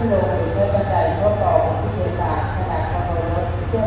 ขึ้นลงหรือใช้บันไดเข้าต่อที่เดินทางขนาดความเร็วเพื่อ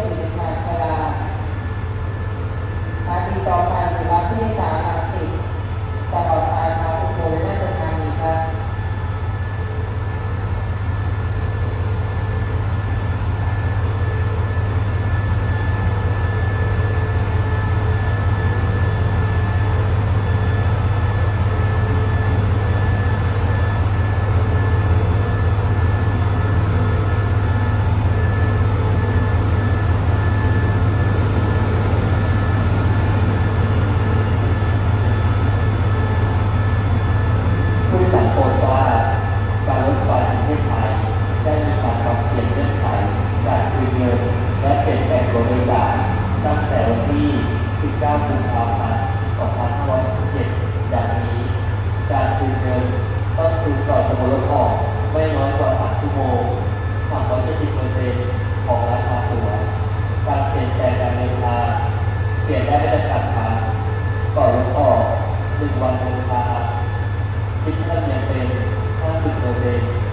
สารโปรดทราการรถไฟแห่งประเทศไทยได้มีการปรับเปลี่ยนเงื่อนไขการคืนเงินและเปลี่ยนแปลงโดยสารตั้งแต่วันที่ 19 กุมภาพันธ์ 2567ดังนี้ การคืนเงินต้องคืนก่อนกำหนดรถออกไม่น้อยกว่า 3 ชั่วโมงทำ170%ของราคาตั๋วการเปลี่ยนแปลงการเดินทางเปลี่ยนได้ไม่จำกัดครั้งก่อนรถออกหนึ่งวันเดินทาง คิดค่าธรรมเนียมเป็น50เปอร์เซ็นต์